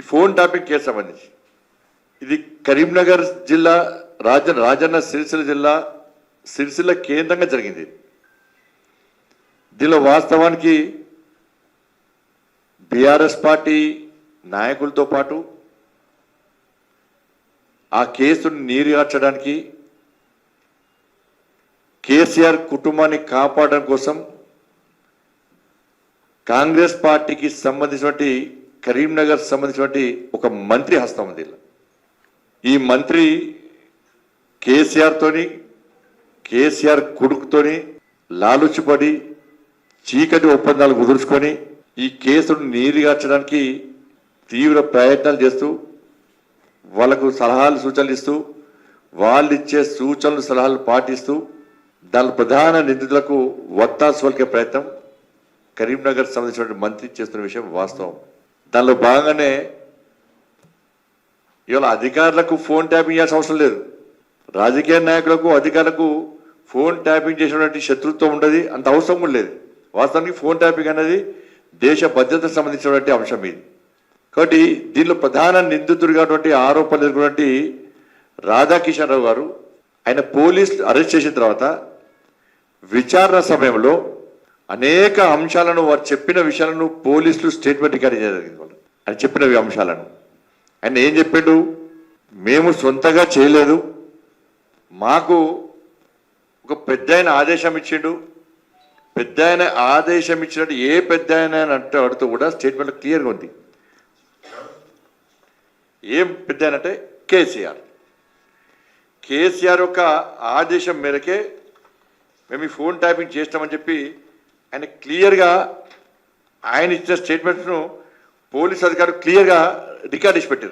ఈ phone topic case సంబంధించి. ఇది కరీంనగర్ జిల్లా రాజ రాజన్న సిరిసిల్ల జిల్లా సిరిసిల్ల కేంద్రంగా జరిగింది. దీనిలో వాస్తవానికి బీఆర్ఎస్ పార్టీ నాయకులతో పాటు ఆ కేసును నీరుగార్చడానికి కేసీఆర్ కుటుంబాన్ని కాపాడడం కోసం కాంగ్రెస్ పార్టీకి సంబంధించినటువంటి కరీంనగర్ సంబంధించినటువంటి ఒక మంత్రి హస్తం ఉంది ఈ మంత్రి కేసీఆర్తోని కేసీఆర్ కొడుకుతోని లాలుచిపడి చీకటి ఒప్పందాలు కుదుర్చుకొని ఈ కేసును నీరుగార్చడానికి తీవ్ర ప్రయత్నాలు చేస్తూ వాళ్ళకు సలహాలు సూచనలు ఇస్తూ వాళ్ళు ఇచ్చే సూచనలు సలహాలు పాటిస్తూ దాని ప్రధాన నిందితులకు వత్తాసు పలికే ప్రయత్నం కరీంనగర్ సంబంధించిన మంత్రి చేస్తున్న విషయం వాస్తవం. దానిలో భాగంగానే ఇవాళ అధికారులకు ఫోన్ ట్యాపింగ్ చేయాల్సిన అవసరం లేదు. రాజకీయ నాయకులకు అధికారులకు ఫోన్ ట్యాపింగ్ చేసినటువంటి శత్రుత్వం ఉండదు అంత అవసరం కూడా లేదు. వాస్తవానికి ఫోన్ ట్యాపింగ్ అనేది దేశ భద్రతకు సంబంధించినటువంటి అంశం ఇది. కాబట్టి దీనిలో ప్రధాన నిందితుడిగా ఆరోపణలు ఎదుర్కొన్నటువంటి రాధాకిషన్ రావు గారు ఆయన పోలీసులు అరెస్ట్ చేసిన తర్వాత విచారణ సమయంలో అనేక అంశాలను వారు చెప్పిన విషయాలను పోలీసులు స్టేట్మెంట్ రికార్డ్ చేయడం జరిగింది వాళ్ళు. ఆయన చెప్పిన అంశాలను. ఆయన ఏం చెప్పాడు? మేము సొంతగా చేయలేదు. మాకు ఒక పెద్ద ఆయన ఆదేశం ఇచ్చిండు. పెద్ద ఆయన ఆదేశం ఇచ్చినట్టు ఏ పెద్ద ఆయన అంటే అడుతూ కూడా స్టేట్మెంట్ క్లియర్గా ఉంది. ఏం పెద్ద ఆయన అంటే కేసీఆర్. కేసీఆర్ యొక్క ఆదేశం మేరకే మేము ఈ ఫోన్ ట్యాపింగ్ చేస్తామని చెప్పి ఆయన క్లియర్గా ఆయన ఇచ్చిన స్టేట్మెంట్స్ను పోలీస్ అధికారులు క్లియర్గా రికార్డ్ ఇచ్చి పెట్టారు.